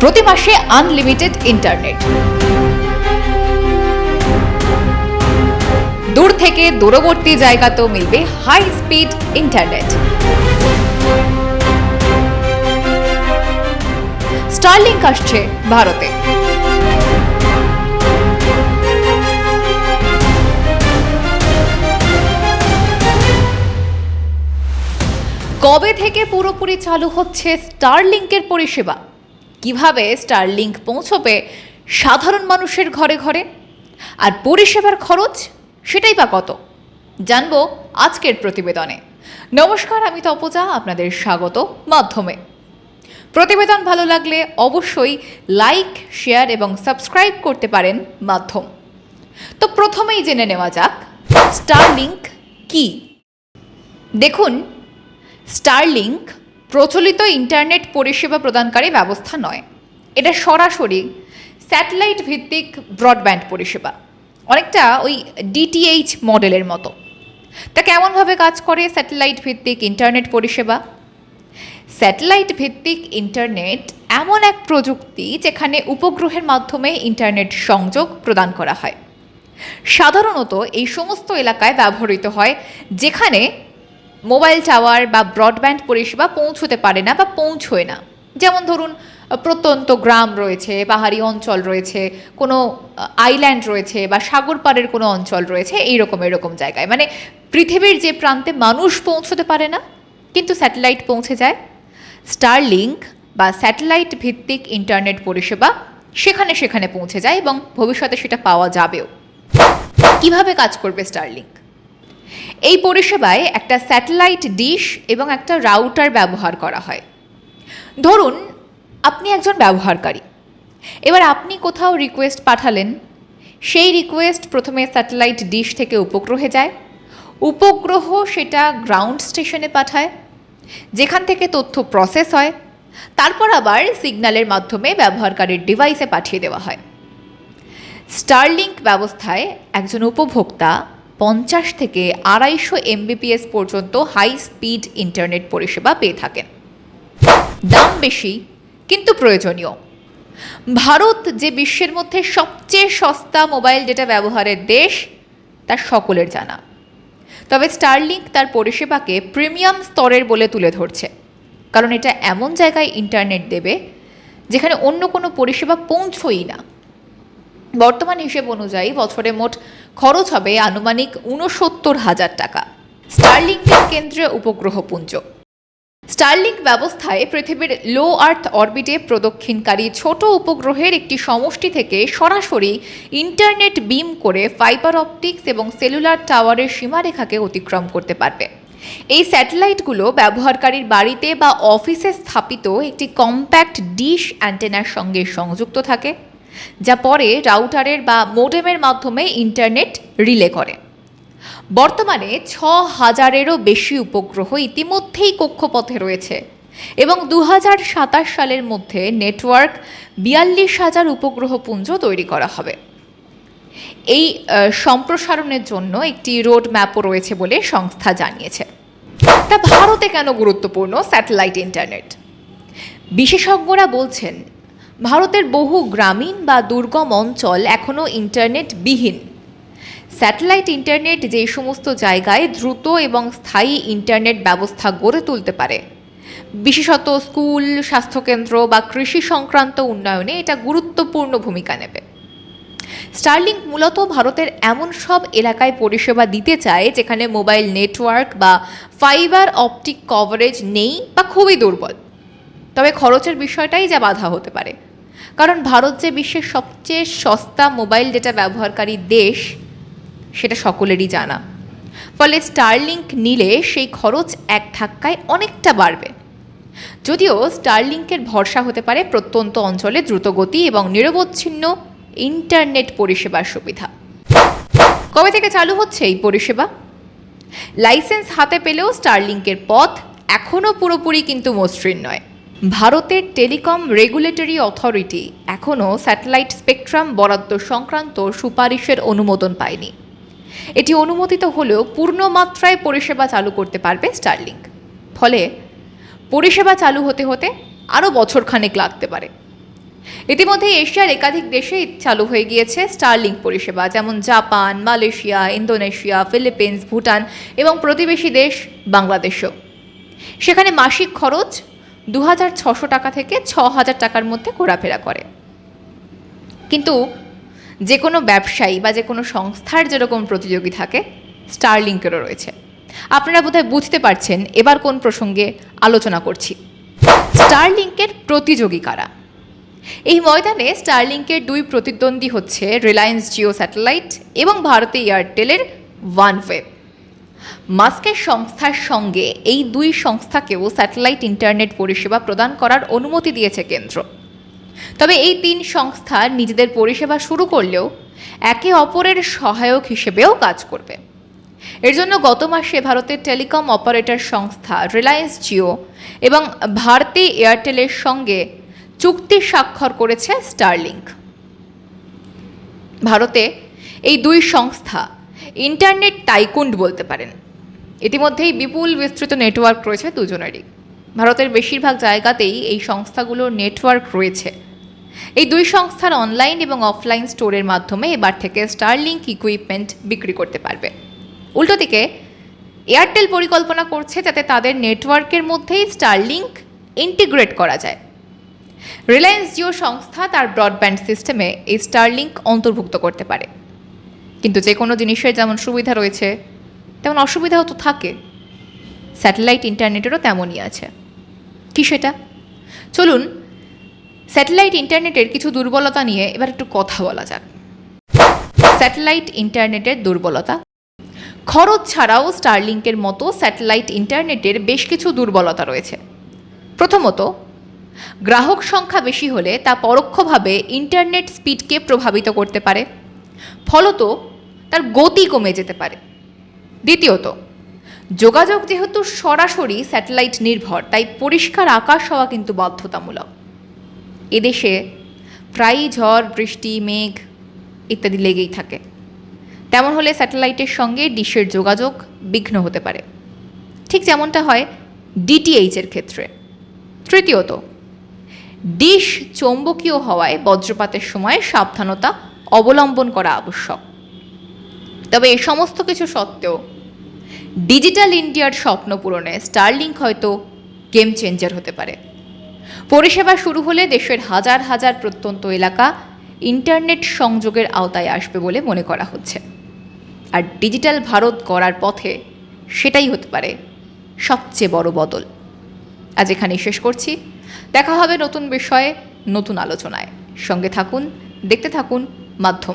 প্রতি মাসে unlimited internet দূর থেকে দূরবর্তী জায়গাতেও মিলবে হাই স্পিড ইন্টারনেট স্টারলিংক আসছে ভারতে। কবে থেকে পুরোপুরি চালু হচ্ছে স্টারলিংকের পরিষেবা? কীভাবে স্টারলিংক পৌঁছবে সাধারণ মানুষের ঘরে ঘরে? আর পরিষেবার খরচ সেটাই বা কত? জানব আজকের প্রতিবেদনে। নমস্কার, আমি তপজা, আপনাদের স্বাগত মাধ্যমে। প্রতিবেদন ভালো লাগলে অবশ্যই লাইক, শেয়ার এবং সাবস্ক্রাইব করতে পারেন মাধ্যম। তো প্রথমেই জেনে নেওয়া যাক স্টারলিংক কি? দেখুন স্টারলিংক প্রচলিত ইন্টারনেট পরিষেবা প্রদানকারী ব্যবস্থা নয়। এটা সরাসরি স্যাটেলাইট ভিত্তিক ব্রডব্যান্ড পরিষেবা। অনেকটা ওই ডিটিএইচ মডেলের মতো। তা কেমনভাবে কাজ করে স্যাটেলাইট ভিত্তিক ইন্টারনেট পরিষেবা? স্যাটেলাইট ভিত্তিক ইন্টারনেট এমন এক প্রযুক্তি যেখানে উপগ্রহের মাধ্যমে ইন্টারনেট সংযোগ প্রদান করা হয়। সাধারণত এই সমস্ত এলাকায় ব্যবহৃত হয় যেখানে মোবাইল টাওয়ার বা ব্রডব্যান্ড পরিষেবা পৌঁছতে পারে না বা পৌঁছয় না। যেমন ধরুন প্রত্যন্ত গ্রাম রয়েছে, পাহাড়ি অঞ্চল রয়েছে, কোনো আইল্যান্ড রয়েছে বা সাগর পাড়ের কোনো অঞ্চল রয়েছে, এইরকম, এরকম জায়গায়। মানে পৃথিবীর যে প্রান্তে মানুষ পৌঁছতে পারে না, কিন্তু স্যাটেলাইট পৌঁছে যায়। স্টারলিংক বা স্যাটেলাইট ভিত্তিক ইন্টারনেট পরিষেবা সেখানে সেখানে পৌঁছে যায় এবং ভবিষ্যতে সেটা পাওয়া যাবেও। কীভাবে কাজ করবে স্টারলিংক এই পরিষেবায় একটা স্যাটেলাইট ডিশ এবং একটা রাউটার ব্যবহার করা হয়। ধরুন, আপনি একজন ব্যবহারকারী। এবার আপনি কোথাও রিকোয়েস্ট পাঠালেন, সেই রিকোয়েস্ট প্রথমে স্যাটেলাইট ডিশ থেকে উপগ্রহে যায়। উপগ্রহ সেটা গ্রাউন্ড স্টেশনে পাঠায়, যেখান থেকে তথ্য প্রসেস হয়। তারপর আবার সিগন্যালের মাধ্যমে ব্যবহারকারীর ডিভাইসে পাঠিয়ে দেওয়া হয়। স্টারলিংক ব্যবস্থায় একজন উপভোক্তা পঞ্চাশ থেকে আড়াইশো এমবিপিএস পর্যন্ত হাই স্পিড ইন্টারনেট পরিষেবা পেয়ে থাকেন। দাম বেশি, কিন্তু প্রয়োজনীয়। ভারত যে বিশ্বের মধ্যে সবচেয়ে সস্তা মোবাইল ডেটা ব্যবহারের দেশ, তা সকলের জানা। তবে স্টারলিংক তার পরিষেবাকে প্রিমিয়াম স্তরের বলে তুলে ধরছে। কারণ এটা এমন জায়গায় ইন্টারনেট দেবে, যেখানে অন্য কোনো পরিষেবা পৌঁছই না। বর্তমান হিসেব অনুযায়ী বছরে মোট খরচ হবে আনুমানিক উনসত্তর হাজার টাকা। স্টারলিংকের কেন্দ্রে উপগ্রহপুঞ্জ স্টারলিংক ব্যবস্থায় পৃথিবীর লো আর্থ অরবিটে প্রদক্ষিণকারী ছোট উপগ্রহের একটি সমষ্টি থেকে সরাসরি ইন্টারনেট বিম করে ফাইবার অপটিক্স এবং সেলুলার টাওয়ারের সীমারেখাকে অতিক্রম করতে পারবে। এই স্যাটেলাইটগুলো ব্যবহারকারীর বাড়িতে বা অফিসে স্থাপিত একটি কম্প্যাক্ট ডিশ অ্যান্টেনার সঙ্গে সংযুক্ত থাকে। যা পরে রাউটারের বা মোডেমের মাধ্যমে ইন্টারনেট রিলে করে। বর্তমানে ছ হাজারেরও বেশি উপগ্রহ ইতিমধ্যেই কক্ষপথে রয়েছে এবং দু সালের মধ্যে নেটওয়ার্ক বিয়াল্লিশ হাজার উপগ্রহ পুঞ্জ তৈরি করা হবে। এই সম্প্রসারণের জন্য একটি রোড ম্যাপও রয়েছে বলে সংস্থা জানিয়েছে। তা ভারতে কেন গুরুত্বপূর্ণ স্যাটেলাইট ইন্টারনেট? বিশেষজ্ঞরা বলছেন ভারতের বহু গ্রামীণ বা দুর্গম অঞ্চল এখনও ইন্টারনেটবিহীন। স্যাটেলাইট ইন্টারনেট যে সমস্ত জায়গায় দ্রুত এবং স্থায়ী ইন্টারনেট ব্যবস্থা গড়ে তুলতে পারে। বিশেষত স্কুল, স্বাস্থ্যকেন্দ্র বা কৃষি সংক্রান্ত উন্নয়নে এটা গুরুত্বপূর্ণ ভূমিকা নেবে। স্টারলিংক মূলত ভারতের এমন সব এলাকায় পরিষেবা দিতে চায় যেখানে মোবাইল নেটওয়ার্ক বা ফাইবার অপটিক কভারেজ নেই বা খুবই দুর্বল। তবে খরচের বিষয়টাই যা বাধা হতে পারে। কারণ ভারত যে বিশ্বের সবচেয়ে সস্তা মোবাইল ডেটা ব্যবহারকারী দেশ, সেটা সকলেরই জানা। ফলে স্টারলিংক নিলে সেই খরচ এক ধাক্কায় অনেকটা বাড়বে। যদিও স্টারলিংকের ভরসা হতে পারে প্রত্যন্ত অঞ্চলে দ্রুতগতি এবং নিরবচ্ছিন্ন ইন্টারনেট পরিষেবার সুবিধা। কবে থেকে চালু হচ্ছে এই পরিষেবা? লাইসেন্স হাতে পেলেও স্টারলিংকের পথ এখনও পুরোপুরি কিন্তু মসৃণ নয়। ভারতের টেলিকম রেগুলেটরি অথরিটি এখনও স্যাটেলাইট স্পেকট্রাম বরাদ্দ সংক্রান্ত সুপারিশের অনুমোদন পায়নি। এটি অনুমোদিত হলেও পূর্ণ মাত্রায় পরিষেবা চালু করতে পারবে স্টারলিংক। ফলে পরিষেবা চালু হতে হতে আরও বছরখানেক লাগতে পারে। ইতিমধ্যে এশিয়ার একাধিক দেশে চালু হয়ে গিয়েছে স্টারলিংক পরিষেবা, যেমন Japan, Malaysia, Indonesia, Philippines, Bhutan এবং প্রতিবেশী দেশ বাংলাদেশও। সেখানে মাসিক খরচ দু হাজার ছশো টাকা থেকে ছ হাজার টাকার মধ্যে ঘোরাফেরা করে। কিন্তু যে কোনো ব্যবসায়ী বা যে কোনো সংস্থার যেরকম প্রতিযোগী থাকে স্টারলিংকেরও রয়েছে। আপনারা বোধহয় বুঝতে পারছেন এবার কোন প্রসঙ্গে আলোচনা করছি। স্টারলিংকের প্রতিযোগী কারা? এই ময়দানে স্টারলিংকের দুই প্রতিদ্বন্দ্বী হচ্ছে রিলায়েন্স জিও স্যাটেলাইট এবং ভারতী এয়ারটেলের ওয়ানওয়েব মাস্কের সংস্থার সঙ্গে এই দুই সংস্থাকেও স্যাটেলাইট ইন্টারনেট পরিষেবা প্রদান করার অনুমতি দিয়েছে কেন্দ্র। তবে এই তিন সংস্থা নিজেদের পরিষেবা শুরু করলেও একে অপরের সহায়ক হিসেবেও কাজ করবে। এর জন্য গত মাসে ভারতের টেলিকম অপারেটর সংস্থা রিলায়েন্স জিও এবং ভারতী এয়ারটেলের সঙ্গে চুক্তি স্বাক্ষর করেছে স্টারলিংক। ভারতে এই দুই সংস্থা ইন্টারনেট টাইকুন্ড বলতে পারেন। ইতিমধ্যেই বিপুল বিস্তৃত নেটওয়ার্ক রয়েছে দুজনেরই। ভারতের বেশিরভাগ জায়গাতেই এই সংস্থাগুলোর নেটওয়ার্ক রয়েছে। এই দুই সংস্থার অনলাইন এবং অফলাইন স্টোরের মাধ্যমে এবার থেকে স্টারলিংক ইকুইপমেন্ট বিক্রি করতে পারবে। উল্টো দিকে এয়ারটেল পরিকল্পনা করছে যাতে তাদের নেটওয়ার্কের মধ্যেই স্টারলিংক ইন্টিগ্রেট করা যায়। রিলায়েন্স জিও সংস্থা তার ব্রডব্যান্ড সিস্টেমে এই স্টারলিংক অন্তর্ভুক্ত করতে পারে। কিন্তু যে কোনো জিনিসের যেমন সুবিধা রয়েছে, তেমন অসুবিধাও তো থাকে। স্যাটেলাইট ইন্টারনেটেরও তেমনই আছে। কি সেটা? চলুন, স্যাটেলাইট ইন্টারনেটের কিছু দুর্বলতা নিয়ে এবার একটু কথা বলা যাক। স্যাটেলাইট ইন্টারনেটের দুর্বলতা? খরচ ছাড়াও স্টারলিংকের মতো স্যাটেলাইট ইন্টারনেটের বেশ কিছু দুর্বলতা রয়েছে। প্রথমত, গ্রাহক সংখ্যা বেশি হলে তা পরোক্ষভাবে ইন্টারনেট স্পিডকে প্রভাবিত করতে পারে। ফলত তার গতি কমে যেতে পারে। দ্বিতীয়ত, যোগাযোগ যেহেতু সরাসরি স্যাটেলাইট নির্ভর, তাই পরিষ্কার আকাশ হওয়া কিন্তু বাধ্যতামূলক। এদেশে প্রায়ই ঝড়, বৃষ্টি, মেঘ ইত্যাদি লেগেই থাকে। তেমন হলে স্যাটেলাইটের সঙ্গে ডিশের যোগাযোগ বিঘ্ন হতে পারে। ঠিক যেমনটা হয় ডিটিএইচের ক্ষেত্রে। তৃতীয়ত, ডিশ চৌম্বকীয় হওয়ায় বজ্রপাতের সময় সাবধানতা অবলম্বন করা আবশ্যক। তবে এই সমস্ত কিছু সত্ত্বেও ডিজিটাল ইন্ডিয়ার স্বপ্ন পূরণে স্টারলিংক হয়তো গেম চেঞ্জার হতে পারে। পরিষেবা শুরু হলে দেশের হাজার হাজার প্রত্যন্ত এলাকা ইন্টারনেট সংযোগের আওতায় আসবে বলে মনে করা হচ্ছে। আর ডিজিটাল ভারত গড়ার পথে সেটাই হতে পারে সবচেয়ে বড় বদল। আজ এখানেই শেষ করছি। দেখা হবে নতুন বিষয়ে, নতুন আলোচনায়। সঙ্গে থাকুন, দেখতে থাকুন মাধ্যম।